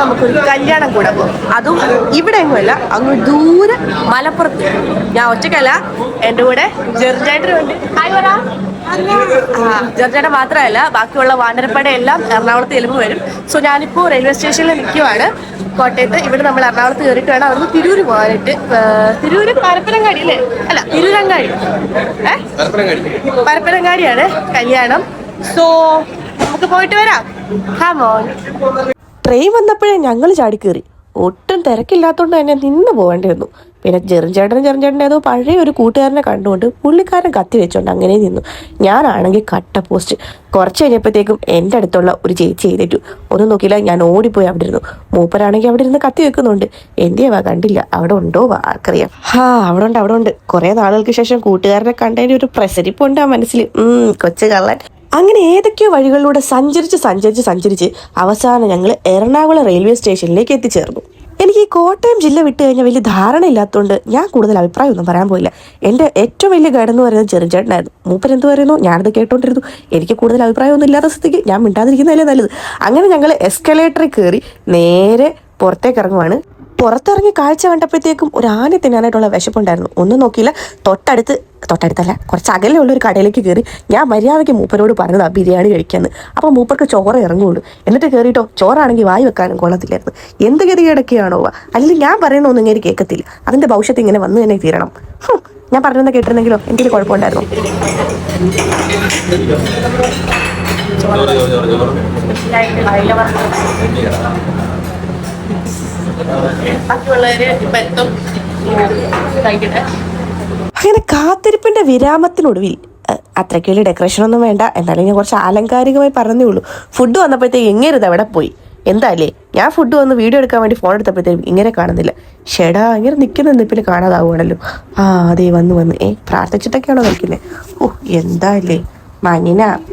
നമുക്കൊരു കല്യാണം കൂടെ പോകും. അതും ഇവിടെ എങ്ങുമല്ല അങ്ങ് ദൂരെ മലപ്പുറത്ത്. ഞാൻ ഒറ്റയ്ക്കല്ല എന്റെ കൂടെ ജെർജായിട്ട് ഹായ് പറ ആ മാത്രമല്ല ബാക്കിയുള്ള വാനരപ്പട എല്ലാം എറണാകുളത്ത് എലുമ്പ് വരും. സോ ഞാനിപ്പോൾ റെയിൽവേ സ്റ്റേഷനിൽ നിൽക്കുവാണ് കോട്ടയത്ത് ഇവിടെ നമ്മൾ എറണാകുളത്ത് കയറിയിട്ട് വേണം. അവിടുന്ന് തിരൂര് പോകാനായിട്ട്. തിരൂര് പരപ്പനങ്ങാടി അല്ലേ? അല്ല തിരൂരങ്ങാടി. പരപ്പനങ്ങാടിയാണ് കല്യാണം. സോ നമുക്ക് പോയിട്ട് വരാം. ഹാമോൺ ട്രെയിൻ വന്നപ്പോഴേ ഞങ്ങൾ ചാടി ചാടിക്കേറി ഒട്ടും തിരക്കില്ലാത്തതുകൊണ്ട് തന്നെ നിന്ന് പോകേണ്ടി വന്നു പിന്നെ ചെറുചേട്ടനും ചെറുചേട്ടന്റെ ഏതോ പഴയ ഒരു കൂട്ടുകാരനെ കണ്ടുകൊണ്ട് പുള്ളിക്കാരൻ കത്തി വെച്ചോണ്ട് അങ്ങനെ നിന്നു. ഞാനാണെങ്കിൽ കട്ട പോസ്റ്റ്. കുറച്ച് കഴിഞ്ഞപ്പോഴത്തേക്കും എന്റെ അടുത്തുള്ള ഒരു ചേച്ചി ചെയ്തിട്ടു ഒന്നും നോക്കിയില്ല ഞാൻ ഓടിപ്പോയി അവിടെ ഇരുന്നു മൂപ്പരാണെങ്കിൽ അവിടെ ഇരുന്ന് കത്തി വെക്കുന്നുണ്ട്. എന്തിയവാ കണ്ടില്ല. അവിടെ ഉണ്ടോ ആർക്കറിയാം ഹാ അവിടെ ഉണ്ട് അവിടെ ഉണ്ട്. കുറേ നാളുകൾക്ക് ശേഷം കൂട്ടുകാരനെ കണ്ടതിന്റെ ഒരു പ്രസരിപ്പുണ്ട് ആ മനസ്സിൽ. കൊച്ചു കള്ളൻ. അങ്ങനെ ഏതൊക്കെയോ വഴികളിലൂടെ സഞ്ചരിച്ച് സഞ്ചരിച്ച് സഞ്ചരിച്ച് അവസാനം ഞങ്ങൾ എറണാകുളം റെയിൽവേ സ്റ്റേഷനിലേക്ക് എത്തിച്ചേർന്നു. എനിക്ക് ഈ കോട്ടയം ജില്ല വിട്ട് കഴിഞ്ഞാൽ വലിയ ധാരണ ഇല്ലാത്തതുകൊണ്ട് ഞാൻ കൂടുതൽ അഭിപ്രായമൊന്നും പറയാൻ പോയില്ല. എന്റെ ഏറ്റവും വലിയ ഗൈഡ് എന്ന് പറയുന്നത് ചെറുചേട്ടനായിരുന്നു. മൂപ്പൻ എന്ത് പറയുന്നു? ഞാനത് കേട്ടോണ്ടിരുന്നു. എനിക്ക് കൂടുതൽ അഭിപ്രായമൊന്നും ഇല്ലാത്ത സ്ഥിതിക്ക് ഞാൻ മിണ്ടാതിരിക്കുന്നതല്ലേ നല്ലത്. അങ്ങനെ ഞങ്ങൾ എസ്കലേറ്ററിൽ കയറി നേരെ പുറത്തേക്ക് ഇറങ്ങുവാണ്. പുറത്തിറങ്ങി കാഴ്ച കണ്ടപ്പോഴത്തേക്കും ഒരു ആന തിന്നാനായിട്ടുള്ള വിശപ്പുണ്ടായിരുന്നു. ഒന്നും നോക്കിയില്ല. തൊട്ടടുത്ത് തൊട്ടടുത്തല്ല കുറച്ച് അകലെയുള്ള ഒരു കടയിലേക്ക് കയറി ഞാൻ മര്യാദയ്ക്ക് മൂപ്പരോട് പറഞ്ഞതാണ് ബിരിയാണി കഴിക്കാന്ന്. അപ്പോൾ മൂപ്പർക്ക് ചോറ് ഇറങ്ങുള്ളൂ. എന്നിട്ട് കയറിയിട്ടോ ചോറാണെങ്കിൽ വായി വെക്കാനും കൊള്ളത്തില്ലായിരുന്നു. എന്ത് ഗതികേടൊക്കെയാണോ അല്ലെങ്കിൽ ഞാൻ പറയുന്നൊന്നും ഇങ്ങനെ കേൾക്കത്തില്ല. അതിന്റെ ഭവിഷ്യത്ത് ഇങ്ങനെ വന്നു തന്നെ തീരണം. ഞാൻ പറഞ്ഞെന്ന് കേട്ടിരുന്നെങ്കിലോ? എന്തെങ്കിലും കുഴപ്പമുണ്ടായിരുന്നു? അങ്ങനെ കാത്തിരിപ്പിന്റെ വിരാമത്തിനൊടുവിൽ അത്രയ്ക്ക് വലിയ ഡെക്കറേഷൻ ഒന്നും വേണ്ട. എന്നാലും ഞാൻ കുറച്ച് ആലങ്കാരികമായി പറഞ്ഞേ ഉള്ളൂ. ഫുഡ് വന്നപ്പോഴത്തേക്ക് എങ്ങേരുത് അവിടെ പോയി? എന്താല്ലേ? ഞാൻ ഫുഡ് വന്ന് വീഡിയോ എടുക്കാൻ വേണ്ടി ഫോൺ എടുത്തപ്പോഴത്തേക്കും ഇങ്ങനെ കാണുന്നില്ല. ഷെടാ ഇങ്ങനെ നിൽക്കുന്ന നിപ്പിൽ കാണാതാവുകയാണല്ലോ. ആ അതെ വന്ന് വന്ന്. ഏ പ്രാർത്ഥിച്ചിട്ടൊക്കെയാണോ നിൽക്കുന്നത് ഓ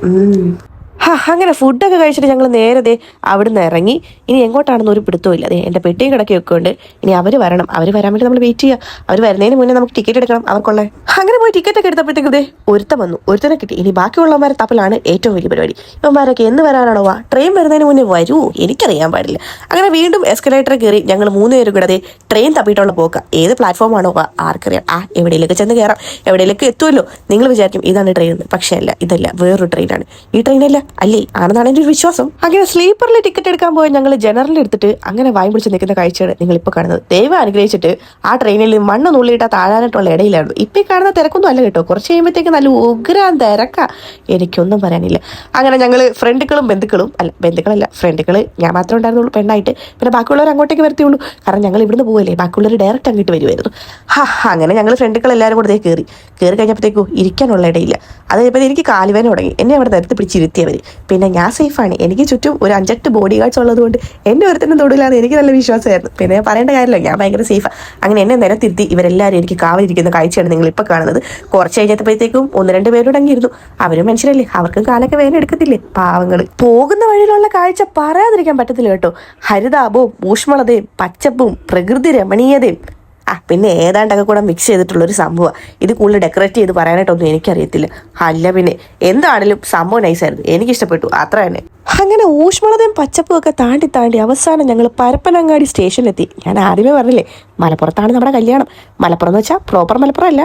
ഉം. ഹാ അങ്ങനെ ഫുഡൊക്കെ കഴിച്ചിട്ട് ഞങ്ങൾ നേരത്തെ അവിടുന്ന് ഇറങ്ങി. ഇനി എങ്ങോട്ടാണെന്ന് ഒരു പിടുത്തവും ഇല്ല. അതെ എന്റെ പെട്ടിയും കിടക്കുകയൊക്കെ ഉണ്ട്. ഇനി അവർ വരണം. അവർ വരാൻ വേണ്ടി നമ്മൾ വെയിറ്റ് ചെയ്യുക അവർ വരുന്നതിന് മുന്നേ നമുക്ക് ടിക്കറ്റ് എടുക്കണം. അവർക്കുള്ള അങ്ങനെ പോയി ടിക്കറ്റ് ഒക്കെ എടുത്തപ്പോഴത്തേക്കും ദേ ഒരുത്തം വന്നു. ഒരുത്തനെ കിട്ടി. ഇനി ബാക്കിയുള്ളവന്മാരെ തപ്പിലാണ് ഏറ്റവും വലിയ പരിപാടി. ഇവന്മാരൊക്കെ എന്ന് വരാനാണോ? വാ ട്രെയിൻ വരുന്നതിന് മുന്നേ വരൂ. എനിക്കറിയാൻ പാടില്ല. അങ്ങനെ വീണ്ടും എസ്കലേറ്റർ കയറി ഞങ്ങൾ മൂന്ന് പേരും കൂടെ ട്രെയിൻ തപ്പിയിട്ടുള്ള പോക്ക. ഏത് പ്ലാറ്റ്ഫോമാണോ വാ ആർക്കറിയാം. ആ എവിടെയിലേക്ക് ചെന്ന് കയറാം എവിടെയിലേക്ക് എത്തുമല്ലോ നിങ്ങൾ വിചാരിക്കും ഇതാണ് ട്രെയിൻ പക്ഷേ അല്ല ഇതല്ല വേറൊരു ട്രെയിനാണ് ഈ ട്രെയിനല്ല അല്ലേ? ആണെന്നാണ് എന്റെ ഒരു വിശ്വാസം. അങ്ങനെ സ്ലീപ്പറിൽ ടിക്കറ്റ് എടുക്കാൻ പോയ ഞങ്ങൾ ജനറലിൽ എടുത്തിട്ട് അങ്ങനെ വായും പിടിച്ച് നിൽക്കുന്ന കാഴ്ചയാണ് നിങ്ങൾ ഇപ്പോൾ കാണുന്നത്. ദൈവം അനുഗ്രഹിച്ചിട്ട് ആ ട്രെയിനിൽ മണ്ണ് നുള്ളിയിട്ട് താഴാനായിട്ടുള്ള ഇടയിലായിരുന്നു. ഇപ്പം കാണുന്ന തിരക്കൊന്നും അല്ല കേട്ടോ. കുറച്ച് കഴിയുമ്പോഴത്തേക്ക് നല്ല ഉഗ്രാൻ തിരക്ക. എനിക്കൊന്നും പറയാനില്ല. അങ്ങനെ ഞങ്ങൾ ഫ്രണ്ടുക്കളും ബന്ധുക്കളും അല്ല ബന്ധുക്കളല്ല ഫ്രണ്ടുകൾ ഞാൻ മാത്രമേ ഉണ്ടായിരുന്നുള്ളൂ പെണ്ണായിട്ട്. പിന്നെ ബാക്കിയുള്ളവർ അങ്ങോട്ടേക്ക് വരത്തിയുള്ളൂ. കാരണം ഞങ്ങൾ ഇവിടുന്ന് പോകല്ലേ ബാക്കിയുള്ളവർ ഡയറക്റ്റ് അങ്ങോട്ട് വരുമായിരുന്നു ഹാ അങ്ങനെ ഞങ്ങൾ ഫ്രണ്ടുക്കൾ എല്ലാവരും കൂടെ കയറി കയറി കഴിഞ്ഞപ്പോഴത്തേക്കും ഇരിക്കാനുള്ള ഇടയില്ല. അത് കഴിഞ്ഞപ്പോൾ എനിക്ക് കാലുവേന തുടങ്ങി. എന്നെ അവിടെ നിരത്തി പിടിച്ചിരുത്തിയവർ പിന്നെ ഞാൻ സേഫാണ്. എനിക്ക് ചുറ്റും ഒരു അഞ്ചെട്ട് ബോഡി ഗാർഡ്സ് ഉള്ളതുകൊണ്ട് എന്റെ ഒരുത്തിനും തൊടില്ലാന്ന് എനിക്ക് നല്ല വിശ്വാസമായിരുന്നു. പിന്നെ ഞാൻ പറയേണ്ട കാര്യമില്ല. ഞാൻ ഭയങ്കര സേഫാണ് അങ്ങനെ എന്നെ നിരത്തിരുത്തി ഇവരെല്ലാവരും എനിക്ക് കാവലിരിക്കുന്ന കാഴ്ചയാണ് നിങ്ങൾ ഇപ്പോൾ കാണുന്നത്. കുറച്ച് കഴിഞ്ഞപ്പോഴത്തേക്കും ഒന്ന് രണ്ട് പേരോട് അങ്ങിരുന്നു അവരും മനുഷ്യരല്ലേ? അവർക്കും കാലൊക്കെ വേദന എടുക്കത്തില്ലേ? പാവങ്ങൾ പോകുന്ന വഴിയിലുള്ള കാഴ്ച പറയാതിരിക്കാൻ പറ്റത്തില്ല കേട്ടോ. ഹരിതാപവും ഊഷ്മളതയും പച്ചപ്പും പ്രകൃതി രമണീയതയും ആ പിന്നെ ഏതാണ്ടൊക്കെ കൂടെ മിക്സ് ചെയ്തിട്ടുള്ള ഒരു സംഭവം. ഇത് കൂടുതൽ ഡെക്കറേറ്റ് ചെയ്ത് പറയാനായിട്ടൊന്നും എനിക്കറിയത്തില്ല. അല്ല പിന്നെ എന്താണെങ്കിലും സംഭവം നൈസായിരുന്നു എനിക്കിഷ്ടപ്പെട്ടു. അത്ര തന്നെ. അങ്ങനെ ഊഷ്മളതയും പച്ചപ്പും ഒക്കെ താണ്ടി താണ്ടി അവസാനം ഞങ്ങൾ പരപ്പനങ്ങാടി സ്റ്റേഷനിലെത്തി ഞാൻ ആദ്യമേ പറഞ്ഞില്ലേ മലപ്പുറത്താണ് നമ്മുടെ കല്യാണം. മലപ്പുറം എന്ന് വെച്ചാൽ പ്രോപ്പർ മലപ്പുറം അല്ല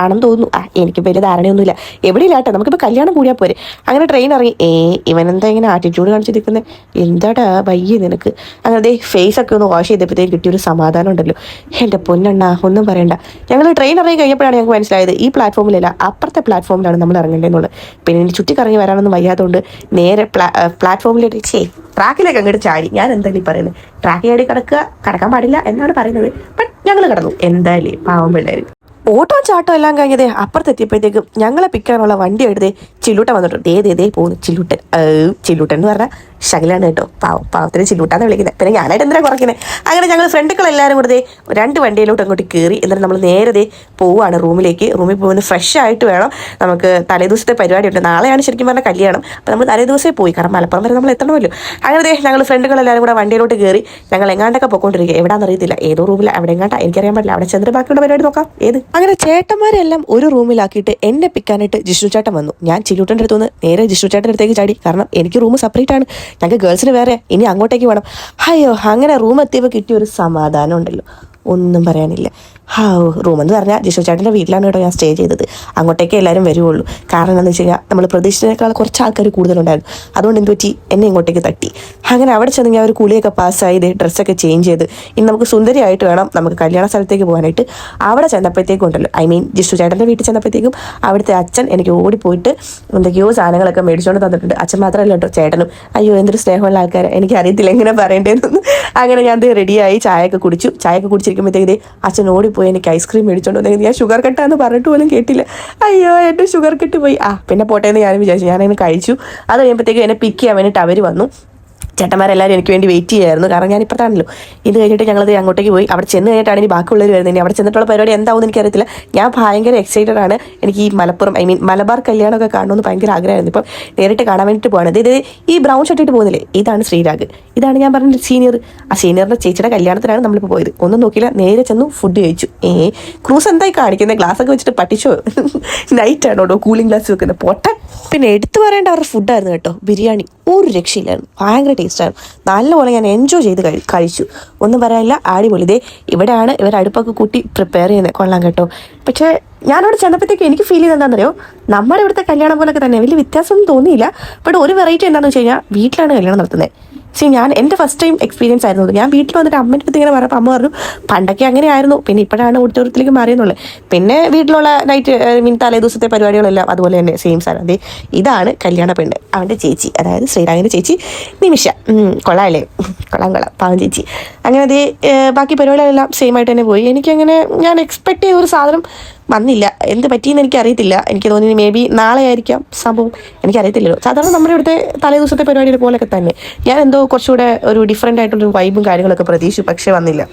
ആണെന്ന് തോന്നുന്നു. ആ എനിക്ക് വലിയ ധാരണയൊന്നുമില്ല. എവിടെയില്ല കേട്ടോ നമുക്കിപ്പോൾ കല്യാണം കൂടിയാൽ പോരെ. അങ്ങനെ ട്രെയിൻ ഇറങ്ങി. ഏ ഇവനെന്താ ഇങ്ങനെ ആറ്റിറ്റ്യൂഡ് കാണിച്ചിരിക്കുന്നത് എന്താടാ വയ്യ നിനക്ക്? അങ്ങനെ ദേ ഫേസ് ഒക്കെ ഒന്ന് വാഷ് ചെയ്തപ്പോഴത്തേക്ക് കിട്ടിയൊരു സമാധാനം ഉണ്ടല്ലോ. എന്റെ പൊന്നണ്ണ ഒന്നും പറയണ്ട. ഞങ്ങൾ ട്രെയിൻ ഇറങ്ങി കഴിഞ്ഞപ്പോഴാണ് ഞങ്ങൾക്ക് മനസ്സിലായത് ഈ പ്ലാറ്റ്ഫോമിലല്ല അപ്പുറത്തെ പ്ലാറ്റ്ഫോമിലാണ് നമ്മൾ ഇറങ്ങേണ്ടതെന്നുള്ളത്. പിന്നെ എനിക്ക് ചുറ്റിക്കറങ്ങി വരാനൊന്നും വയ്യാത്തതുകൊണ്ട് നേരെ പ്ലാ പ്ലാറ്റ്ഫോമിലേക്ക് ചേ ട്രാക്കിലേക്ക് അങ്ങോട്ട് ചാടി. ഞാൻ എന്തായാലും പറയുന്നത് ട്രാക്കിലേടി കിടക്കുക കിടക്കാൻ പാടില്ല എന്നാണ് പറയുന്നത്. ബട്ട് ഞങ്ങൾ കടന്നു. എന്തായാലും പാവം പിള്ളേർ ഓട്ടോ ചാട്ടോ എല്ലാം കഴിഞ്ഞതേ അപ്പുറത്തെത്തിയപ്പോഴത്തേക്കും ഞങ്ങളെ പിക്കാനുള്ള വണ്ടി എടുത്തേ ചില്ലൂട്ടൻ വന്നിട്ടുണ്ട്. ഏതേതേ പോകുന്നു ചില്ലൂട്ടൻ. ചില്ലൂട്ടൻ എന്ന് പറഞ്ഞാൽ ശകലാണ് കേട്ടോ. പാവം പാവത്തിന് ചില്ലൂട്ടാന്ന് വിളിക്കുന്നത് പിന്നെ ഞാനായിട്ട് എന്തിനാ കുറയ്ക്കുന്നത് അങ്ങനെ ഞങ്ങൾ ഫ്രണ്ടുക്കൾ എല്ലാവരും കൂടെ രണ്ട് വണ്ടിയിലോട്ട് അങ്ങോട്ട് കയറി എന്നിട്ട് നമ്മൾ നേരത്തെ പോവുകയാണ് റൂമിലേക്ക്. റൂമിൽ പോകുന്ന ഫ്രഷ് ആയിട്ട് വേണം നമുക്ക് തലേദിവസത്തെ പരിപാടിയുണ്ട്. നാളെയാണ് ശരിക്കും പറഞ്ഞാൽ കല്യാണം. അപ്പോൾ നമ്മൾ തലേദിവസമേ പോയി. കാരണം മലപ്പുറം വരെ നമ്മൾ എത്തണമല്ലോ. അങ്ങനെ ഞങ്ങൾ ഫ്രണ്ടുകൾ എല്ലാവരും കൂടെ വണ്ടിയിലോട്ട് കയറി ഞങ്ങൾ എങ്ങാണ്ടൊക്കെ പോയിക്കൊണ്ടിരിക്കുക എവിടെയാണെന്ന് അറിയത്തില്ല ഏതോ റൂമിൽ അവിടെ എങ്ങാണ്ടാ? എനിക്കറിയാൻ പറ്റില്ല. അവിടെ ചെന്നിട്ട് ബാക്കിയുള്ള പരിപാടി നോക്കാം. ഏത്? അങ്ങനെ ചേട്ടന്മാരെല്ലാം ഒരു റൂമിലാക്കിയിട്ട് എന്നെ പിക്കാനായിട്ട് ജിഷ്ണു ചേട്ടൻ വന്നു. ഞാൻ ചില്ലൂട്ടന്റെ അടുത്തുനിന്ന് നേരെ ജിഷ്ണു ചേട്ടന്റെ അടുത്തേക്ക് ചാടി. കാരണം എനിക്ക് റൂം സെപ്പറേറ്റ് ആണ്. ഞങ്ങൾക്ക് ഗേൾസിന് വേറെ ഇനി അങ്ങോട്ടേക്ക് വേണം. അയ്യോ അങ്ങനെ റൂം എത്തിയപ്പോൾ കിട്ടിയ ഒരു സമാധാനം ഉണ്ടല്ലോ. ഒന്നും പറയാനില്ല. ഹാ റൂം എന്ന് പറഞ്ഞാൽ ജിഷു ചേട്ടന്റെ വീട്ടിലാണ് കേട്ടോ ഞാൻ സ്റ്റേ ചെയ്തത്. അങ്ങോട്ടേക്ക് എല്ലാവരും വരുവുള്ളൂ. കാരണം എന്താണെന്ന് വെച്ച് കഴിഞ്ഞാൽ നമ്മൾ പ്രതീക്ഷിച്ചതിനേക്കാൾ കുറച്ച് ആൾക്കാർ കൂടുതലുണ്ടായിരുന്നു. അതുകൊണ്ട് എന്ത് പറ്റി? എന്നെ ഇങ്ങോട്ടേക്ക് തട്ടി. അങ്ങനെ അവിടെ ചെന്ന് ഞാൻ ഒരു കുളിയൊക്കെ പാസ്സായത് ഡ്രസ്സൊക്കെ ചേഞ്ച് ചെയ്ത്. ഇനി നമുക്ക് സുന്ദരിയായിട്ട് വേണം നമുക്ക് കല്യാണ സ്ഥലത്തേക്ക് പോകാനായിട്ട്. അവിടെ ചെന്നപ്പോഴത്തേക്കും ഉണ്ടല്ലോ. ഐ മീൻ ജിഷു ചേട്ടന്റെ വീട്ടിൽ ചെന്നപ്പോഴത്തേക്കും അവിടുത്തെ അച്ഛൻ എനിക്ക് ഓടിപ്പോയിട്ട് എന്തൊക്കെയോ സാധനങ്ങളൊക്കെ മേടിച്ചുകൊണ്ട് തന്നിട്ടുണ്ട്. അച്ഛൻ മാത്രമല്ല കേട്ടോ ചേട്ടനും. അയ്യോ എന്തൊരു സ്നേഹമുള്ള ആൾക്കാരെ. എനിക്ക് അറിയത്തില്ല എങ്ങനെ പറയേണ്ടതെന്ന്. അങ്ങനെ ഞാൻ റെഡിയായി ചായയൊക്കെ കുടിച്ചു. ചായയൊക്കെ കുടിച്ചിരിക്കുമ്പോഴത്തേക്ക് അച്ഛൻ ഓടിപ്പോയി എനിക്ക് ഐസ്ക്രീം മേടിച്ചോണ്ട് വന്നെങ്കിൽ ഞാൻ ഷുഗർ കട്ടാന്ന് പറഞ്ഞിട്ട് പോലും കേട്ടില്ല. അയ്യോ എന്റെ ഷുഗർ കെട്ട് പോയി. ആ പിന്നെ പോട്ടെ എന്ന് ഞാൻ വിചാരിച്ചു. ഞാനങ്ങനെ കഴിച്ചു. അത് കഴിയുമ്പോഴത്തേക്ക് എന്നെ പിക്ക് ചെയ്യാൻ വേണ്ടിയിട്ട് അവർ വന്നു. ചേട്ടന്മാരെല്ലാവരും എനിക്ക് വേണ്ടി വെയിറ്റ് ചെയ്യായിരുന്നു. കാരണം ഞാൻ ഇപ്പോഴത്താണല്ലോ. ഇത് കഴിഞ്ഞിട്ട് ഞങ്ങളത് അങ്ങോട്ടേക്ക് പോയി. അവിടെ ചെന്ന് കഴിഞ്ഞിട്ടാണ് ഇനി ബാക്കിയുള്ളവർ വരുന്നത്. ഇനി അവിടെ ചെന്നിട്ടുള്ള പരിപാടി എന്താവും എനിക്കറിയത്തില്ല. ഞാൻ ഭയങ്കര എക്സൈറ്റഡ് ആണ്. എനിക്ക് ഈ മലപ്പുറം ഐ മീൻ മലബാർ കല്യാണമൊക്കെ കാണണമെന്ന് ഭയങ്കര ആഗ്രഹമായിരുന്നു. ഇപ്പം നേരിട്ട് കാണാൻ വേണ്ടിയിട്ട് പോകുന്നത് ഇത് ഈ ബ്രൗൺ ഷർട്ട് ഇട്ട് പോകുന്നില്ലേ? ഇതാണ് ശ്രീരാഗ്. ഇതാണ് ഞാൻ പറഞ്ഞ സീനിയർ ആ സീനിയറിന്റെ ചേച്ചിയുടെ കല്യാണത്തിനാണ് നമ്മളിപ്പോൾ പോയത്. ഒന്നും നോക്കിയില്ല. നേരെ ചെന്നു ഫുഡ് കഴിച്ചു. ഏ ക്രൂസ് എന്തായി കാണിക്കുന്നത് ഗ്ലാസ് ഒക്കെ വെച്ചിട്ട് പട്ടിച്ചോ നൈറ്റ് ആണോ കൂളിംഗ് ഗ്ലാസ് വെക്കുന്നത് പോട്ടെ. പിന്നെ എടുത്തു പറയേണ്ട അവരുടെ ഫുഡായിരുന്നു കേട്ടോ. ബിരിയാണി. ഒരു രക്ഷയില്ലായിരുന്നു. ഭയങ്കര ടേസ്റ്റായിരുന്നു നല്ലപോലെ ഞാൻ എൻജോയ് ചെയ്ത് കഴിച്ചു. ഒന്നും പറയാനില്ല അടിപൊളി. ഇതേ ഇവിടെയാണ് ഇവർ അടുപ്പൊക്കെ കൂട്ടി പ്രിപ്പയർ ചെയ്യുന്നത്. കൊള്ളാം കേട്ടോ. പക്ഷേ ഞാനവിടെ ചെന്നപ്പോഴത്തേക്ക് എനിക്ക് ഫീൽ ചെയ്ത് എന്താണെന്നറിയോ? നമ്മുടെ ഇവിടുത്തെ കല്യാണം പോലൊക്കെ തന്നെ. വലിയ വ്യത്യാസമൊന്നും തോന്നിയില്ല. ബട്ട് ഒരു വെറൈറ്റി എന്താണെന്ന് വെച്ച് കഴിഞ്ഞാൽ വീട്ടിലാണ് കല്യാണം നടത്തുന്നത്. പക്ഷേ ഞാൻ എന്റെ ഫസ്റ്റ് ടൈം എക്സ്പീരിയൻസ് ആയിരുന്നു ഞാൻ വീട്ടിൽ വന്നിട്ട് അമ്മേന്റെ അടുത്ത് ഇങ്ങനെ പറഞ്ഞപ്പോൾ അമ്മ പറഞ്ഞു പണ്ടൊക്കെ അങ്ങനെ ആയിരുന്നു പിന്നെ ഇപ്പോഴാണ് ഓഡിറ്റോറിയത്തിലേക്ക് മാറിയെന്നുള്ളത് പിന്നെ വീട്ടിലുള്ള നൈറ്റ് മീൻ തലേ ദിവസത്തെ പരിപാടികളെല്ലാം അതുപോലെ തന്നെ സെയിം സാധനം. അതെ ഇതാണ് കല്യാണ പെണ്ണ് അവന്റെ ചേച്ചി. അതായത് ശ്രീരാഗിന്റെ ചേച്ചി. നിമിഷ. കൊള്ളാല്ലേ? കൊള്ളാം കൊള്ളാം. പാവം ചേച്ചി. അങ്ങനെ അതേ ബാക്കി പരിപാടികളെല്ലാം സെയിം ആയിട്ട് തന്നെ പോയി. എനിക്കങ്ങനെ ഞാൻ എക്സ്പെക്ട് ചെയ്ത ഒരു സാധനം വന്നില്ല. എന്ത് പറ്റിയെന്ന് എനിക്ക് അറിയത്തില്ല. എനിക്ക് തോന്നി മേ ബി നാളെ ആയിരിക്കാം സംഭവം. എനിക്കറിയത്തില്ലല്ലോ. സാധാരണ നമ്മുടെ ഇവിടുത്തെ തലേ ദിവസത്തെ പരിപാടിയുടെ പോലൊക്കെ തന്നെ. ഞാൻ എന്തോ കുറച്ചുകൂടെ ഒരു ഡിഫറെന്റ് ആയിട്ടുള്ളൊരു വൈബും കാര്യങ്ങളൊക്കെ പ്രതീക്ഷിച്ചു പക്ഷേ വന്നില്ല.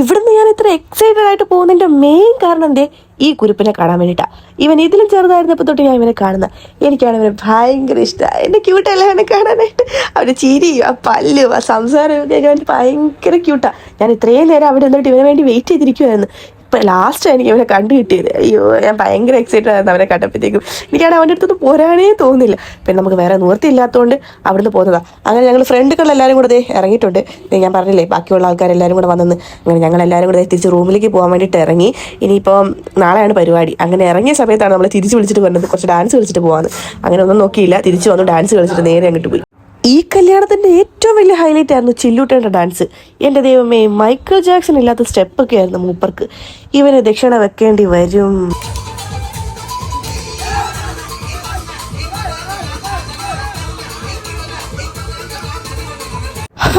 ഇവിടുന്ന് ഞാൻ ഇത്ര എക്സൈറ്റഡ് ആയിട്ട് പോകുന്നതിന്റെ മെയിൻ കാരണം എന്തേ ഈ കുരുപ്പിനെ കാണാൻ വേണ്ടിയിട്ടാണ് ഇവൻ ഇതിലും ചെറുതായിരുന്നപ്പോൾ തൊട്ട് ഞാൻ ഇവനെ കാണുന്ന. എനിക്കാണ് ഇവനെ ഭയങ്കര ഇഷ്ടമാണ് എന്റെ ക്യൂട്ടല്ല അവനെ കാണാനായിട്ട്? അവന്റെ ചിരിയും ആ പല്ലും ആ സംസാരവും ഒക്കെ ഭയങ്കര ക്യൂട്ടാണ് ഞാൻ ഇത്രയും നേരം അവിടെ നിന്നിട്ട് ഇവന് വേണ്ടി വെയിറ്റ് ചെയ്തിരിക്കുമായിരുന്നു ഇപ്പം ലാസ്റ്റ് എനിക്ക് അവനെ കണ്ടു കിട്ടിയത്. അയ്യോ ഞാൻ ഭയങ്കര എക്സൈറ്റഡ് ആയിരുന്നു അവനെ കണ്ടപ്പോഴത്തേക്കും. എനിക്കാണ് അവന്റെ അടുത്തൊന്നും പോരാനേ തോന്നുന്നില്ല പിന്നെ നമുക്ക് വേറെ നിവൃത്തി ഇല്ലാത്തതുകൊണ്ട് അവിടുന്ന് പോകുന്നതാണ് അങ്ങനെ ഞങ്ങൾ ഫ്രണ്ടുകൾ എല്ലാവരും കൂടെ ഇറങ്ങിയിട്ടുണ്ട്. ഞാൻ പറഞ്ഞില്ലേ ബാക്കിയുള്ള ആൾക്കാരെല്ലാവരും കൂടെ വന്നെന്ന്. അങ്ങനെ ഞങ്ങൾ എല്ലാവരും കൂടെ തിരിച്ച് റൂമിലേക്ക് പോകാൻ വേണ്ടിയിട്ട് ഇറങ്ങി. ഇനിയിപ്പോൾ നാളെയാണ് പരിപാടി. അങ്ങനെ ഇറങ്ങിയ സമയത്താണ് നമ്മൾ തിരിച്ച് വിളിച്ചിട്ട് പറഞ്ഞത് കുറച്ച് ഡാൻസ് കളിച്ചിട്ട് പോകാമെന്ന് അങ്ങനെ ഒന്നും നോക്കിയില്ല. തിരിച്ച് വന്നു ഡാൻസ് കളിച്ചിട്ട് നേരെ അങ്ങോട്ട് പോയി. ഈ കല്യാണത്തിന്റെ ഏറ്റവും വലിയ ഹൈലൈറ്റ് ആയിരുന്നു ചില്ലുട്ടേന്റെ ഡാൻസ് എന്റെ ദൈവമേ മൈക്കിൾ ജാക്സൺ ഇല്ലാത്ത സ്റ്റെപ്പൊക്കെ ആയിരുന്നു മൂപ്പർക്ക്. ഇവന് ദക്ഷിണ വെക്കേണ്ടി വരും.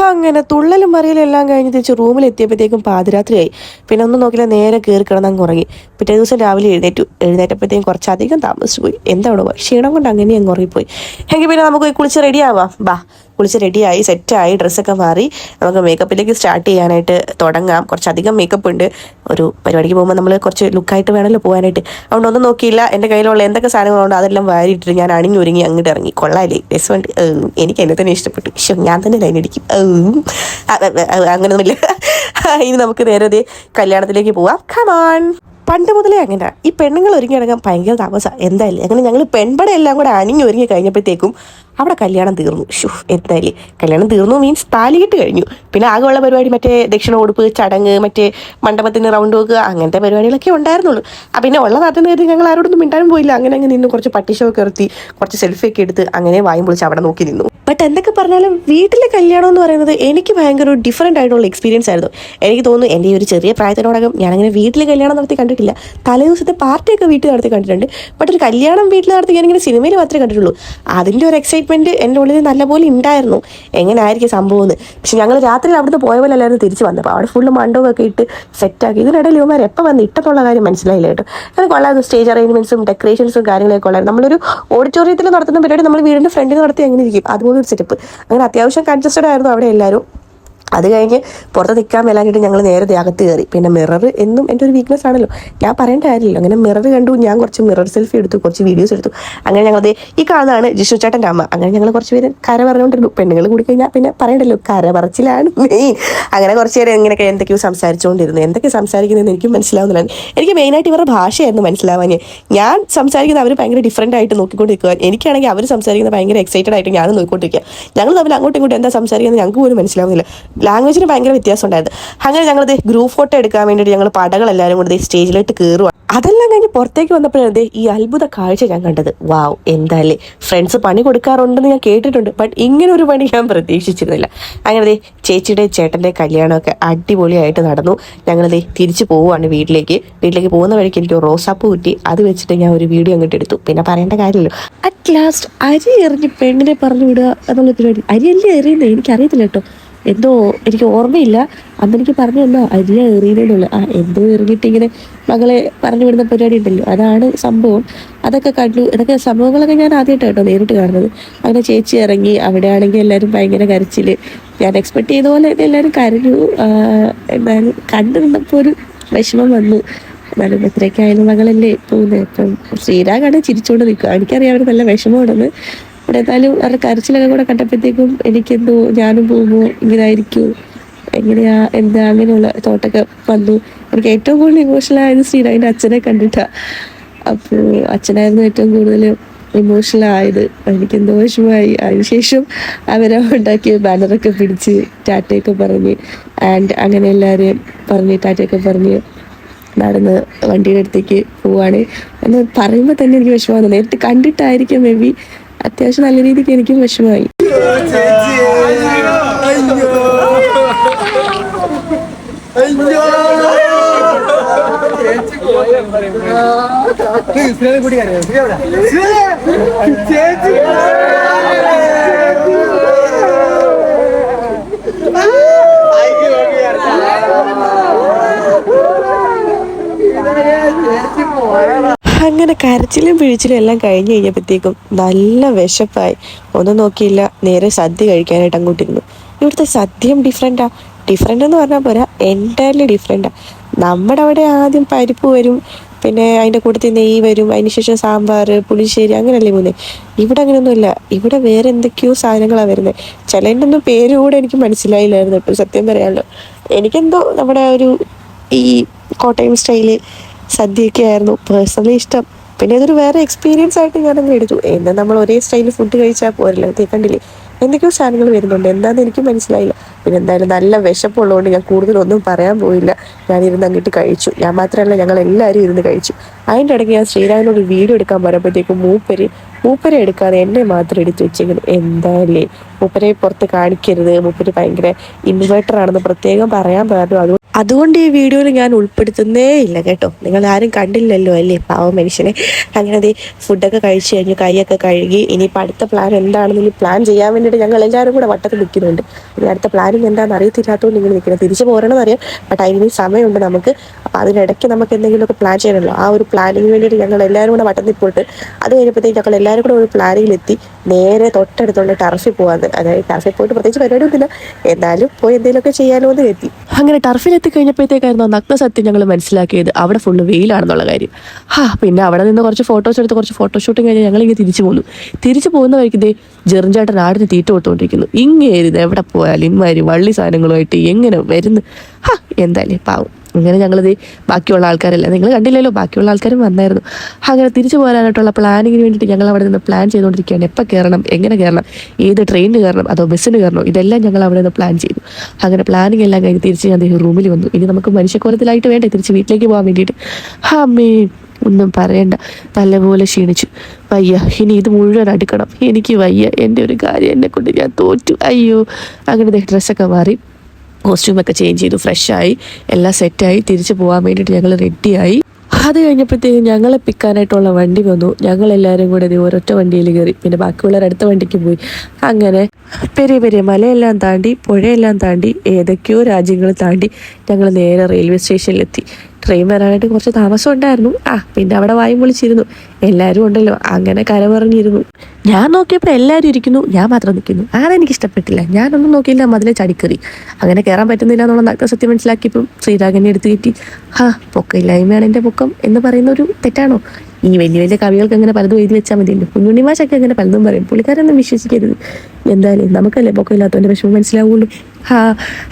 അങ്ങനെ തുള്ളലും മറിയലും എല്ലാം കഴിഞ്ഞ് തിരിച്ച് റൂമിൽ എത്തിയപ്പോഴത്തേക്കും പാതിരാത്രിയായി. പിന്നെ ഒന്നും നോക്കില്ല നേരെ കയറി കിടന്നങ്ങ് ഉറങ്ങി. പിറ്റേ ദിവസം രാവിലെ എഴുന്നേറ്റു. എഴുന്നേറ്റപ്പോഴത്തേക്കും കുറച്ചധികം താമസിച്ചു പോയി എന്താണോ ക്ഷീണം കൊണ്ട് അങ്ങനെ അങ്ങ് ഉറങ്ങിപ്പോയി. എങ്കിൽ പിന്നെ നമുക്ക് കുളിച്ച് റെഡി ആവാം. ബാ. കുളിച്ച് റെഡിയായി സെറ്റായി ഡ്രസ്സൊക്കെ മാറി നമുക്ക് മേക്കപ്പിലേക്ക് സ്റ്റാർട്ട് ചെയ്യാനായിട്ട് തുടങ്ങാം. കുറച്ചധികം മേക്കപ്പ് ഉണ്ട്. ഒരു പരിപാടിക്ക് പോകുമ്പോൾ നമ്മൾ കുറച്ച് ലുക്കായിട്ട് വേണമല്ലോ പോകാനായിട്ട് അതുകൊണ്ട് ഒന്നും നോക്കിയില്ല. എന്റെ കയ്യിലുള്ള എന്തൊക്കെ സാധനങ്ങളുണ്ടോ അതെല്ലാം വാരിയിട്ടിട്ട് ഞാൻ അണിഞ്ഞൊരുങ്ങി അങ്ങോട്ട് ഇറങ്ങി. കൊള്ളാല്ലേ രസമുണ്ട് എനിക്ക് എന്നെ തന്നെ ഇഷ്ടപ്പെട്ടു. പക്ഷെ ഞാൻ തന്നെ ലൈനടിക്കും അങ്ങനെയൊന്നുമില്ല ഇനി നമുക്ക് നേരെ കല്യാണത്തിലേക്ക് പോവാം. കമാൺ പണ്ട് മുതലേ അങ്ങനെ. ഈ പെണ്ണുങ്ങൾ ഒരുങ്ങി ഇറങ്ങാൻ ഭയങ്കര താമസ. എന്തായാലും അങ്ങനെ ഞങ്ങൾ പെൺപട എല്ലാം കൂടെ അണിഞ്ഞൊരുങ്ങി കഴിഞ്ഞപ്പോഴത്തേക്കും അവിടെ കല്യാണം തീർന്നു. ഷു എന്തായാലും കല്യാണം തീർന്നു മീൻസ് താലിയിട്ട് കഴിഞ്ഞു. പിന്നെ ആകെയുള്ള പരിപാടി മറ്റേ ദക്ഷിണ കൊടുപ്പ് ചടങ്ങ് മറ്റേ മണ്ഡപത്തിന് റൗണ്ട് വെക്കുക അങ്ങനത്തെ പരിപാടികളൊക്കെ ഉണ്ടായിരുന്നുള്ളൂ. ആ പിന്നെ ഉള്ള നാട്ടിൽ കയറി ഞങ്ങൾ ആരോടൊന്നും മിണ്ടാനും പോയില്ല. അങ്ങനെ അങ്ങ് നിന്ന് കുറച്ച് പട്ടിഷോ ഇറത്തി കുറച്ച് സെൽഫി ഒക്കെ എടുത്ത് അങ്ങനെ വായും പൊളിച്ച് അവിടെ നോക്കി നിന്നു. ബട്ട് എന്തൊക്കെ പറഞ്ഞാലും വീട്ടിലെ കല്യാണം എന്ന് പറയുന്നത് എനിക്ക് ഭയങ്കര ഒരു ഡിഫറെന്റ് ആയിട്ടുള്ള എക്സ്പീരിയൻസ് ആയിരുന്നു. എനിക്ക് തോന്നുന്നു എന്റെ ഒരു ചെറിയ പ്രായത്തിനോടകം ഞാനങ്ങനെ വീട്ടിൽ കല്യാണം നടത്തി കണ്ടിട്ടില്ല. തലേ ദിവസത്തെ പാർട്ടിയൊക്കെ വീട്ടിൽ നടത്തി കണ്ടിട്ടുണ്ട്. ബട്ട് ഒരു കല്യാണം വീട്ടിൽ നടത്തി ഞാനിങ്ങനെ സിനിമയിൽ മാത്രമേ കണ്ടിട്ടുള്ളൂ. അതിന്റെ ഒരു എക്സൈറ്റ്മെന്റ് എന്റെ ഉള്ളിൽ നല്ലപോലെ ഉണ്ടായിരുന്നു. എങ്ങനെയായിരിക്കും സംഭവം എന്ന്. പക്ഷെ ഞങ്ങൾ രാത്രി അവിടുന്ന് പോയ പോലെ അല്ലായിരുന്നു തിരിച്ച് വന്നപ്പോൾ അവിടെ ഫുള്ള് മണ്ഡപമൊക്കെ ഇട്ട് സെറ്റാക്കി ഇതിനിടയിൽ ഇവന്മാർ എപ്പോൾ വന്ന് ഇട്ടെന്നുള്ള കാര്യം മനസ്സിലായില്ല കേട്ടോ. അങ്ങനെ കൊള്ളായിരുന്നു സ്റ്റേജ് അറേഞ്ച്മെന്റ്സും ഡെക്കറേഷൻസും കാര്യങ്ങളൊക്കെ കൊള്ളായിരുന്നു. നമ്മളൊരു ഓഡിറ്റോറിയത്തിൽ നടത്തുന്ന പരിപാടി നമ്മൾ വീടിന്റെ ഫ്രണ്ടിൽ നടത്തി എങ്ങനെ ഇരിക്കും. അതുപോലെ ഒരു സെറ്റപ്പ് അങ്ങനെ അത്യാവശ്യം കൺജസ്റ്റഡ് ആയിരുന്നു അവിടെ എല്ലാവരും. അത് കഴിഞ്ഞ് പുറത്ത് നിൽക്കാൻ മേലാഞ്ഞിട്ട് ഞങ്ങൾ നേരെ ദേഹത്ത് കയറി. പിന്നെ മിറർ എന്നും എന്റെ ഒരു വീക്ക്നെസ് ആണല്ലോ. ഞാൻ പറയേണ്ട കാര്യമില്ല. അങ്ങനെ മിറർ കണ്ടു. ഞാൻ കുറച്ച് മിറർ സെൽഫി എടുത്തു. കുറച്ച് വീഡിയോസ് എടുത്തു. അങ്ങനെ ഞങ്ങൾ ഈ കാണുന്നതാണ് ജിഷു ചേട്ടന്റെ അമ്മ. അങ്ങനെ ഞങ്ങൾ കുറച്ച് പേര് കര പറഞ്ഞുകൊണ്ടിരുന്നു. പെണ്ണുങ്ങൾ കൂടി കഴിഞ്ഞാൽ പിന്നെ പറയണ്ടല്ലോ. കര പറച്ചിലാണ് മെയിൻ അങ്ങനെ കുറച്ച് പേര് ഇങ്ങനെയൊക്കെ എന്തൊക്കെയോ സംസാരിച്ചുകൊണ്ടിരുന്നു. എന്തൊക്കെ സംസാരിക്കുന്നതെന്ന് എനിക്കും മനസ്സിലാവുന്നില്ല. എനിക്ക് മെയിനായിട്ട് ഇവരുടെ ഭാഷയായിരുന്നു മനസ്സിലാവാൻ. ഞാൻ സംസാരിക്കുന്ന അവർ ഭയങ്കര ഡിഫറെന്റ് ആയിട്ട് നോക്കിക്കൊണ്ടിരിക്കുക എനിക്കാണെങ്കിൽ അവർ സംസാരിക്കുന്നത് ഭയങ്കര എക്സൈറ്റഡ് ആയിട്ട് ഞാൻ നോക്കിക്കൊണ്ടിരിക്കുക ഞങ്ങൾ തമ്മിൽ അങ്ങോട്ടും ഇങ്ങോട്ടും എന്താ സംസാരിക്കുന്നത് ഞങ്ങൾക്ക് പോലും മനസ്സിലാവുന്നില്ല. ലാംഗ്വേജിന് ഭയങ്കര വ്യത്യാസം ഉണ്ടായിരുന്നു അങ്ങനെ ഞങ്ങൾ ഗ്രൂപ്പ് ഫോട്ടോ എടുക്കാൻ വേണ്ടിയിട്ട് ഞങ്ങൾ പടകൾ എല്ലാവരും കൂടി സ്റ്റേജിലോട്ട് കയറുക അതെല്ലാം കഴിഞ്ഞ് പുറത്തേക്ക് വന്നപ്പോഴാണ് ഈ അത്ഭുത കാഴ്ച ഞാൻ കണ്ടത്. വാവ് എന്തായാലും ഫ്രണ്ട്സ് പണി കൊടുക്കാറുണ്ടെന്ന് ഞാൻ കേട്ടിട്ടുണ്ട് ബട്ട് ഇങ്ങനെ ഒരു പണി ഞാൻ പ്രതീക്ഷിച്ചിരുന്നില്ല. അങ്ങനെ ചേച്ചിയുടെ ചേട്ടന്റെ കല്യാണമൊക്കെ അടിപൊളിയായിട്ട് നടന്നു. ഞങ്ങളത് തിരിച്ചു പോവുകയാണ് വീട്ടിലേക്ക്. വീട്ടിലേക്ക് പോകുന്ന വഴിക്ക് എനിക്ക് റോസാപ്പ് കുറ്റി അത് വെച്ചിട്ട് ഞാൻ ഒരു വീഡിയോ അങ്ങോട്ട് എടുത്തു. പിന്നെ പറയേണ്ട കാര്യമല്ലോ അറ്റ് ലാസ്റ്റ് അരി എറിഞ്ഞ് പെണ്ണിനെ പറഞ്ഞു വിടുക എന്നുള്ള പരിപാടി. അരിയല്ലേ എറിയുന്നത് എനിക്കറിയത്തില്ല കേട്ടോ. എന്തോ എനിക്ക് ഓർമ്മയില്ല. അന്ന് എനിക്ക് പറഞ്ഞു തന്നോ അരിയ എറിയുന്നതിനുള്ള ആ എന്തോ എറിഞ്ഞിട്ട് ഇങ്ങനെ മകളെ പറഞ്ഞു വിടുന്ന പരിപാടി ഉണ്ടല്ലോ. അതാണ് സംഭവം. അതൊക്കെ കണ്ടു. ഇതൊക്കെ സംഭവങ്ങളൊക്കെ ഞാൻ ആദ്യമായിട്ട് കേട്ടോ നേരിട്ട് കാണുന്നത്. അങ്ങനെ ചേച്ചി ഇറങ്ങി അവിടെ ആണെങ്കിൽ എല്ലാവരും ഭയങ്കര കരച്ചിൽ ഞാൻ എക്സ്പെക്ട് ചെയ്ത പോലെ തന്നെ എല്ലാവരും കരഞ്ഞു. എന്നാലും കണ്ടു നിന്നപ്പോൾ ഒരു വിഷമം വന്നു. എന്നാലും എത്രയൊക്കെ ആയാലും മകളല്ലേ പോകുന്നത്. ഇപ്പം ശ്രീരാഗാണ് ചിരിച്ചുകൊണ്ട് നിൽക്കുക. എനിക്കറിയാം അവർ നല്ല വിഷമമുണ്ടെന്ന് ഇവിടെ എന്തായാലും അവരുടെ കരച്ചിലൊക്കെ കൂടെ കണ്ടപ്പോഴത്തേക്കും എനിക്കെന്തോ ഞാനും പോകുമോ ഇങ്ങനെ ആയിരിക്കും എങ്ങനെയാ എന്താ അങ്ങനെയുള്ള തോട്ടൊക്കെ വന്നു. എനിക്ക് ഏറ്റവും കൂടുതൽ ഇമോഷണൽ ആയത് ശ്രീരാഗിന്റെ അച്ഛനെ കണ്ടിട്ടാ. അപ്പോൾ അച്ഛനായിരുന്നു ഏറ്റവും കൂടുതൽ ഇമോഷണൽ ആയത്. എനിക്കെന്തോ വിഷമമായി. അതിനുശേഷം അവരെ ഉണ്ടാക്കിയ ബാനറൊക്കെ പിടിച്ച് ടാറ്റയൊക്കെ പറഞ്ഞ് ആൻഡ് അങ്ങനെ എല്ലാവരെയും പറഞ്ഞ് ടാറ്റയൊക്കെ പറഞ്ഞ് നടന്ന് വണ്ടിയുടെ അടുത്തേക്ക് പോവാണ്. എന്ന് പറയുമ്പോൾ തന്നെ എനിക്ക് വിഷമമാണ് നേരിട്ട് കണ്ടിട്ടായിരിക്കും മേ ബി അത്യാവശ്യം നല്ല രീതിക്ക് എനിക്കും വിഷമമായി അങ്ങനെ കരച്ചിലും പിഴിച്ചിലും എല്ലാം കഴിഞ്ഞ് കഴിഞ്ഞപ്പോഴത്തേക്കും നല്ല വിശപ്പായി. ഒന്നും നോക്കിയില്ല നേരെ സദ്യ കഴിക്കാനായിട്ട് അങ്ങോട്ടിരുന്നു. ഇവിടുത്തെ സദ്യം ഡിഫറെന്റാ ഡിഫറെന്റ് എന്ന് പറഞ്ഞാൽ പോരാ എന്റയർലി ഡിഫറെന്റാണ് നമ്മുടെ അവിടെ ആദ്യം പരിപ്പ് വരും പിന്നെ അതിന്റെ കൂട്ടത്തിൽ നെയ്യ് വരും അതിന് ശേഷം സാമ്പാർ പുളിശ്ശേരി അങ്ങനെയല്ലേ പോകുന്നത് ഇവിടെ അങ്ങനെയൊന്നുമില്ല. ഇവിടെ വേറെ എന്തൊക്കെയോ സാധനങ്ങളാണ് വരുന്നത് ചിലതിന്റെ ഒന്നും പേര് കൂടെ എനിക്ക് മനസ്സിലായില്ലായിരുന്നു കേട്ടോ സത്യം പറയാമല്ലോ എനിക്കെന്തോ നമ്മുടെ ഒരു ഈ കോട്ടയം സ്റ്റൈൽ സദ്യയൊക്കെ ആയിരുന്നു പേഴ്സണലി ഇഷ്ടം. പിന്നെ അതൊരു വേറെ എക്സ്പീരിയൻസ് ആയിട്ട് ഞാനങ്ങ് എടുത്തു എന്ന് നമ്മൾ ഒരേ സ്റ്റൈലിൽ ഫുഡ് കഴിച്ചാൽ പോരല്ലോ ഇത് കണ്ടില്ലേ? എന്തൊക്കെയോ സാധനങ്ങൾ വരുന്നുണ്ട്. എന്താണെന്ന് എനിക്ക് മനസ്സിലായില്ല. പിന്നെ എന്തായാലും നല്ല വിശപ്പുള്ളതുകൊണ്ട് ഞാൻ കൂടുതലൊന്നും പറയാൻ പോയില്ല. ഞാൻ ഇരുന്ന് അങ്ങോട്ട് കഴിച്ചു. ഞാൻ മാത്രമല്ല ഞങ്ങൾ എല്ലാവരും ഇരുന്ന് കഴിച്ചു. അതിന്റെ ഇടയ്ക്ക് ഞാൻ ശ്രീരാമിനോട് വീഡിയോ എടുക്കാൻ പറയുമ്പോഴത്തേക്കും മൂപ്പര് മൂപ്പരെ എടുക്കാതെ എന്നെ മാത്രം എടുത്ത് വെച്ചെങ്കിൽ എന്തായാലേ മൂപ്പരെ പുറത്ത് കാണിക്കരുത്. മൂപ്പര് ഭയങ്കര ഇൻവേർട്ടർ ആണെന്ന് പ്രത്യേകം പറയാൻ പറഞ്ഞു അതുകൊണ്ട് അതുകൊണ്ട് ഈ വീഡിയോയിൽ ഞാൻ ഉൾപ്പെടുത്തുന്നേ ഇല്ല കേട്ടോ. നിങ്ങൾ ആരും കണ്ടില്ലല്ലോ അല്ലേ? പാവ മനുഷ്യനെ. അങ്ങനെ അതേ ഫുഡൊക്കെ കഴിച്ചു കഴിഞ്ഞു കൈയൊക്കെ കഴുകി ഇനിയിപ്പോൾ അടുത്ത പ്ലാൻ എന്താണെന്ന് ഇനി പ്ലാൻ ചെയ്യാൻ വേണ്ടിയിട്ട് ഞങ്ങൾ എല്ലാവരും കൂടെ വട്ടത്തിൽ നിൽക്കുന്നുണ്ട്. ഇനി അടുത്ത പ്ലാനിങ് എന്താണെന്ന് അറിയത്തില്ലാത്തതുകൊണ്ട് ഇങ്ങനെ നിൽക്കുന്നത് തിരിച്ചു പോരണമെന്ന് അറിയാം. ബട്ട് അതിന് സമയമുണ്ട് നമുക്ക്. അപ്പോൾ അതിനിടയ്ക്ക് നമുക്ക് എന്തെങ്കിലുമൊക്കെ പ്ലാൻ ചെയ്യണമല്ലോ. ആ ഒരു പ്ലാനിങ്ങിന് വേണ്ടിയിട്ട് ഞങ്ങൾ എല്ലാവരും കൂടെ വട്ടത്തിൽ പോയിട്ട് അത് കഴിഞ്ഞപ്പോഴത്തേക്ക് ഞങ്ങൾ എല്ലാവരും കൂടെ ഒരു പ്ലാനിങ്ങിലെത്തി നേരെ തൊട്ടടുത്തുള്ള ടർഫിൽ പോകാന്ന് അതായത് ടർഫിൽ പോയിട്ട് പ്രത്യേകിച്ച് പരിപാടി പരിപാടിയൊന്നുമില്ല. എന്നാലും പോയി എന്തെങ്കിലുമൊക്കെ ചെയ്യാലോ എന്ന് കരുതി. അങ്ങനെ ടർഫിലെത്തി എത്തിക്കഴിഞ്ഞപ്പോഴത്തേക്കായിരുന്നു നഗ്ന സത്യം ഞങ്ങൾ മനസ്സിലാക്കിയത്. അവിടെ ഫുള്ള് വെയിലാണെന്നുള്ള കാര്യം. ഹാ പിന്നെ അവിടെ നിന്ന് കുറച്ച് ഫോട്ടോസ് എടുത്ത് കുറച്ച് ഫോട്ടോഷൂട്ടിങ് കഴിഞ്ഞ് ഞങ്ങൾ ഇങ്ങനെ തിരിച്ചു പോന്നു. തിരിച്ചു പോകുന്ന വഴിക്ക് ഇതേ ജെറിഞ്ചേട്ടൻ ആടിന് തീറ്റ കൊടുത്തുകൊണ്ടിരിക്കുന്നു ഇങ്ങേരുത് എവിടെ പോയാലും ഇമാര് വള്ളി സാധനങ്ങളുമായിട്ട് എങ്ങനെ വരുന്നു? ഹാ എന്തായാലും പാവം. അങ്ങനെ ഞങ്ങളിത് ബാക്കിയുള്ള ആൾക്കാരല്ല? നിങ്ങൾ കണ്ടില്ലല്ലോ ബാക്കിയുള്ള ആൾക്കാരും വന്നായിരുന്നു. അങ്ങനെ തിരിച്ചു പോരാനായിട്ടുള്ള പ്ലാനിങ്ങിന് വേണ്ടിയിട്ട് ഞങ്ങൾ അവിടെ നിന്ന് പ്ലാൻ ചെയ്തുകൊണ്ടിരിക്കുകയാണ്. എപ്പോൾ കയറണം? എങ്ങനെ കയറണം? ഏത് ട്രെയിനിന് കയറണം? അതോ ബസ്സിന് കയറണം? ഇതെല്ലാം ഞങ്ങൾ അവിടെ നിന്ന് പ്ലാൻ ചെയ്തു. അങ്ങനെ പ്ലാനിങ് എല്ലാം കഴിഞ്ഞ് തിരിച്ച് ഞാൻ റൂമിൽ വന്നു. ഇനി നമുക്ക് മനുഷ്യക്കോലത്തിലായിട്ട് വേണ്ടേ? തിരിച്ച് വീട്ടിലേക്ക് പോകാൻ വേണ്ടിയിട്ട്. അമ്മേ ഒന്നും പറയണ്ട. നല്ലപോലെ ക്ഷീണിച്ചു. വയ്യ ഇനി ഇത് മുഴുവൻ അടുക്കണം. എനിക്ക് വയ്യ. എന്റെ ഒരു കാര്യം എന്നെ കൊണ്ട് ഞാൻ തോറ്റു. അയ്യോ. അങ്ങനെ ഡ്രസ്സൊക്കെ മാറി. കോസ്റ്റ്യൂമൊക്കെ ചേഞ്ച് ചെയ്തു ഫ്രഷായി എല്ലാം സെറ്റായി തിരിച്ചു പോകാൻ വേണ്ടിയിട്ട് ഞങ്ങൾ റെഡിയായി അത് കഴിഞ്ഞപ്പോഴത്തേക്കും ഞങ്ങളെ പിക്കാനായിട്ടുള്ള വണ്ടി വന്നു. ഞങ്ങൾ എല്ലാവരും കൂടെ ഇത് ഒരൊറ്റ വണ്ടിയിൽ കയറി. പിന്നെ ബാക്കിയുള്ളവർ അടുത്ത വണ്ടിക്ക് പോയി. അങ്ങനെ പെരിയ പെരിയ മലയെല്ലാം താണ്ടി പുഴയെല്ലാം താണ്ടി ഏതൊക്കെയോ രാജ്യങ്ങൾ താണ്ടി ഞങ്ങൾ നേരെ റെയിൽവേ സ്റ്റേഷനിലെത്തി ട്രെയിൻ വരാനായിട്ട് കുറച്ച് താമസം ഉണ്ടായിരുന്നു ആ പിന്നെ അവിടെ വായും വിളിച്ചിരുന്നു. എല്ലാവരും ഉണ്ടല്ലോ അങ്ങനെ കരമറിഞ്ഞിരുന്നു. ഞാൻ നോക്കിയപ്പോൾ എല്ലാവരും ഇരിക്കുന്നു ഞാൻ മാത്രം നിൽക്കുന്നു. അതെനിക്ക് ഇഷ്ടപ്പെട്ടില്ല? ഞാനൊന്നും നോക്കിയില്ല മതിലെ ചടിക്കറി. അങ്ങനെ കയറാൻ പറ്റുന്നില്ല എന്നുള്ള നഗ്ന സത്യം മനസ്സിലാക്കിയപ്പം ശ്രീരാഗനെ എടുത്തു കയറ്റി ഹാ പൊക്കമില്ലായ്മയാണ് എന്റെ പൊക്കം എന്ന് പറയുന്ന ഒരു തെറ്റാണോ? ഈ വലിയ വലിയ കവികൾക്ക് അങ്ങനെ പലതും എഴുതി വെച്ചാൽ മതിയല്ലോ കുഞ്ഞുണ്ണിമാശൊക്കെ അങ്ങനെ പലതും പറയും. പുള്ളിക്കാരൊന്നും വിശ്വസിക്കരുത്. എന്തായാലും നമുക്കല്ലേ പൊക്കമില്ലാത്തവന്റെ വിഷമം മനസ്സിലാവുള്ളൂ.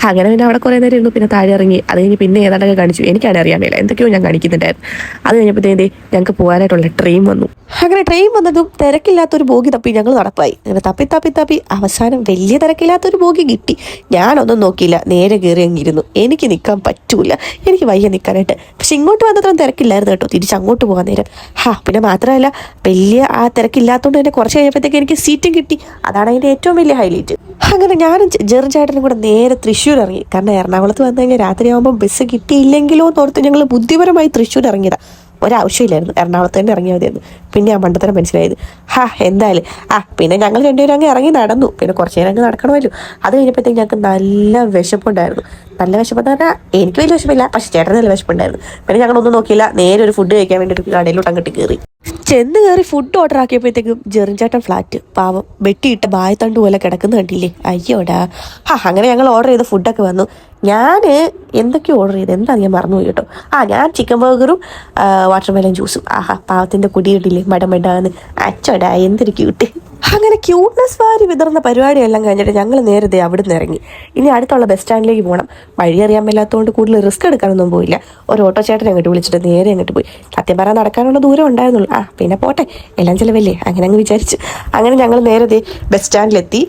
അങ്ങനെ പിന്നെ അവിടെ കുറേ നേരം ഇരുന്നു പിന്നെ താഴെ ഇറങ്ങി. അത് കഴിഞ്ഞ് പിന്നെ ഏതാണ്ടൊക്കെ കാണിച്ചു. എനിക്കാണ് അറിയാൻ മേല എന്തൊക്കെയോ ഞാൻ കാണിക്കുന്നുണ്ടായിരുന്നു. അത് കഴിഞ്ഞപ്പോഴത്തേന്തേ ഞങ്ങൾക്ക് പോകാനായിട്ടുള്ള ട്രെയിൻ വന്നു. അങ്ങനെ ട്രെയിൻ വന്നതും തിരക്കില്ലാത്തൊരു ബോഗി തപ്പി ഞങ്ങൾ നടപ്പായി. അങ്ങനെ തപ്പി തപ്പി തപ്പി അവസാനം വലിയ തിരക്കില്ലാത്തൊരു ബോഗി കിട്ടി. ഞാനൊന്നും നോക്കിയില്ല. നേരെ കയറി അങ്ങിരുന്നു. എനിക്ക് നിൽക്കാൻ പറ്റൂല. എനിക്ക് വയ്യ നിൽക്കാനായിട്ട് പക്ഷെ ഇങ്ങോട്ട് വന്നത്രയും തിരക്കില്ലായിരുന്നു കേട്ടോ. തിരിച്ച് അങ്ങോട്ട് പോകാൻ നേരം. ഹാ പിന്നെ മാത്രമല്ല വലിയ ആ തിരക്കില്ലാത്തതുകൊണ്ട് തന്നെ കുറച്ച് കഴിഞ്ഞപ്പോഴത്തേക്ക് എനിക്ക് സീറ്റും കിട്ടി. അതാണ് അതിന്റെ ഏറ്റവും വലിയ ഹൈലൈറ്റ് അങ്ങനെ ഞാനും ജെർജ് ചേട്ടനും കൂടെ നേരെ തൃശ്ശൂർ ഇറങ്ങി. കാരണം എറണാകുളത്ത് വന്നു കഴിഞ്ഞാൽ രാത്രിയാകുമ്പോൾ ബസ് കിട്ടിയില്ലെങ്കിലോ എന്ന് ഓർത്ത് ഞങ്ങൾ ബുദ്ധിപരമായി തൃശ്ശൂർ ഇറങ്ങിയതാ. ഒരാവശ്യമില്ലായിരുന്നു. എറണാകുളത്ത് തന്നെ ഇറങ്ങിയാൽ മതിയായിരുന്നു. പിന്നെ ആ മണ്ടത്തരം മനസ്സിലായത്. ഹാ എന്തായാലും. ആ പിന്നെ ഞങ്ങൾ രണ്ടുപേരും അങ്ങ് ഇറങ്ങി നടന്നു. പിന്നെ കുറച്ച് നേരം അങ്ങ് നടക്കണമല്ലോ. അത് കഴിഞ്ഞപ്പോഴത്തേക്ക് ഞങ്ങൾക്ക് നല്ല വിശപ്പുണ്ടായിരുന്നു. നല്ല വിശപ്പെന്ന് പറഞ്ഞാൽ എനിക്ക് വലിയ വിശപ്പില്ല. പക്ഷേ ചേട്ടൻ നല്ല വിശപ്പുണ്ടായിരുന്നു. പിന്നെ ഞങ്ങളൊന്നും നോക്കിയില്ല. നേരെ ഒരു ഫുഡ് കഴിക്കാൻ വേണ്ടിയിട്ട് കടയിലോട്ട് അങ്ങോട്ട് കയറി ചെന്ന് കയറി ഫുഡ് ഓർഡർ ആക്കിയപ്പോഴത്തേക്കും ജെറിഞ്ചേട്ടൻ ഫ്ലാറ്റ് പാവം വെട്ടിയിട്ട് ബായത്തണ്ട് പോലെ കിടക്കുന്ന കണ്ടില്ലേ? അയ്യോടാ. ഹാ അങ്ങനെ ഞങ്ങൾ ഓർഡർ ചെയ്ത ഫുഡൊക്കെ വന്നു. ഞാൻ എന്തൊക്കെയോ ഓർഡർ ചെയ്ത് എന്താ ഞാൻ മറന്നുപോയി കേട്ടോ. ആ ഞാൻ ചിക്കൻ ബർഗറും വാട്ടർമെലൻ ജ്യൂസും ആഹാ പാവത്തിന്റെ കുടി കിട്ടില്ലേ മടമടാന്ന് അച്ചോടാ എന്തൊരു ക്യൂട്ട് അങ്ങനെ ക്യൂട്ട്നെസ് വാരി വിതർന്ന പരിപാടിയെല്ലാം കഴിഞ്ഞിട്ട് ഞങ്ങൾ നേരത്തെ അവിടെ നിന്ന് ഇറങ്ങി. ഇനി അടുത്തുള്ള ബസ് സ്റ്റാൻഡിലേക്ക് പോകണം വഴി അറിയാൻ മേലാത്തതുകൊണ്ട് കൂടുതൽ റിസ്ക് എടുക്കാനൊന്നും പോയില്ല. ഒരു ഓട്ടോ ചേട്ടൻ അങ്ങോട്ട് വിളിച്ചിട്ട് നേരെ അങ്ങോട്ട് പോയി. സത്യം പറയാൻ നടക്കാനുള്ള ദൂരം ഉണ്ടായിരുന്നുള്ളൂ. ആ പിന്നെ പോട്ടെ. എല്ലാം ചിലവല്ലേ? അങ്ങനെ അങ്ങ് വിചാരിച്ചു. അങ്ങനെ ഞങ്ങൾ നേരത്തെ bus സ്റ്റാൻഡിലെത്തി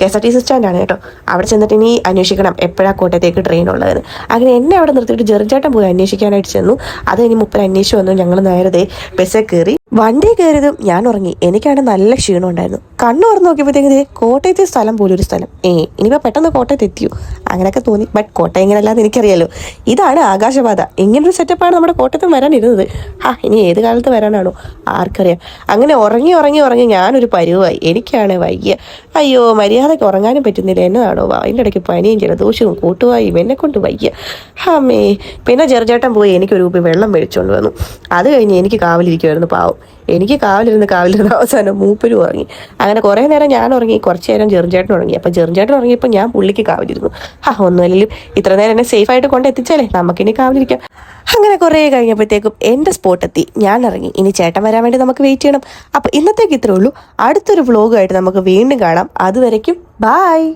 K S R T C സ്റ്റാൻഡാണ് കേട്ടോ. അവിടെ ചെന്നിട്ട് ഇനി അന്വേഷിക്കണം എപ്പോഴാണ് കോട്ടയത്തേക്ക് ട്രെയിൻ ഉള്ളതെന്ന്. അങ്ങനെ എന്നെ അവിടെ നിർത്തിയിട്ട് ജെറിഞ്ചേട്ടൻ പോയി അന്വേഷിക്കാനായിട്ട് ചെന്നു. അത് ഇനി മുപ്പത് അന്വേഷിച്ച് വന്നു. ഞങ്ങൾ നേരത്തെ ബസ്സിൽ കയറി വണ്ടി കയറിയതും ഞാൻ ഉറങ്ങി. എനിക്കാണ് നല്ല ക്ഷീണം ഉണ്ടായിരുന്നു. കണ്ണു തുറന്ന് നോക്കിയപ്പോഴത്തേക്ക് കോട്ടയത്തെ സ്ഥലം പോലും ഒരു സ്ഥലം. ഏ ഇനിയിപ്പോൾ പെട്ടെന്ന് കോട്ടയത്ത് എത്തിയോ? അങ്ങനെയൊക്കെ തോന്നി. ബട്ട് കോട്ടയം എങ്ങനെയല്ലാന്ന് എനിക്കറിയാലോ. ഇതാണ് ആകാശപാത. ഇങ്ങനൊരു സെറ്റപ്പാണ് നമ്മുടെ കോട്ടയത്ത് വരാനിരുന്നത്. ആ ഇനി ഏത് കാലത്ത് വരാനാണോ? ആർക്കറിയാം. അങ്ങനെ ഉറങ്ങി ഉറങ്ങി ഉറങ്ങി ഞാനൊരു പരുവായി. എനിക്കാണ് വയ്യ. അയ്യോ മര്യാദയ്ക്ക് ഉറങ്ങാനും പറ്റുന്നില്ല. എന്നതാണോ അതിന്റെ ഇടയ്ക്ക് പനിയും ജലദോഷവും കൂട്ടുവായും എന്നെ കൊണ്ട് വയ്യ. അമ്മേ പിന്നെ ചെറുചേട്ടൻ പോയി എനിക്കൊരു കുപ്പി വെള്ളം മേടിച്ചുകൊണ്ട് വന്നു. അത് കഴിഞ്ഞ് എനിക്ക് കാവലിരിക്കുമായിരുന്നു പാവം. എനിക്ക് കാവലിരുന്ന് കാവലിരുന്ന് അവസാനം മൂപ്പരും ഉറങ്ങി. അങ്ങനെ കുറേ നേരം ഞാൻ ഉറങ്ങി കുറച്ച് നേരം ചെറുചേട്ടൻ ഉറങ്ങി. അപ്പം ചെറുചേട്ടൻ ഉറങ്ങിയപ്പോൾ ഞാൻ പുള്ളിക്ക് കാവലിരുന്നു. ആ ഒന്നുമല്ലെങ്കിലും ഇത്ര നേരം എന്നെ സേഫ് ആയിട്ട് കൊണ്ട് എത്തിച്ചാലേ? നമുക്കിനി കാവലിരിക്കാം. അങ്ങനെ കുറേ കഴിഞ്ഞപ്പോഴത്തേക്കും എന്റെ സ്പോട്ട് എത്തി. ഞാൻ ഇറങ്ങി. ഇനി ചേട്ടൻ വരാൻ വേണ്ടി നമുക്ക് വെയിറ്റ് ചെയ്യണം. അപ്പോൾ ഇന്നത്തേക്ക് ഇത്രേ ഉള്ളൂ. അടുത്തൊരു വ്ലോഗായിട്ട് നമുക്ക് വീണ്ടും കാണാം. അതുവരയ്ക്കും ബായ്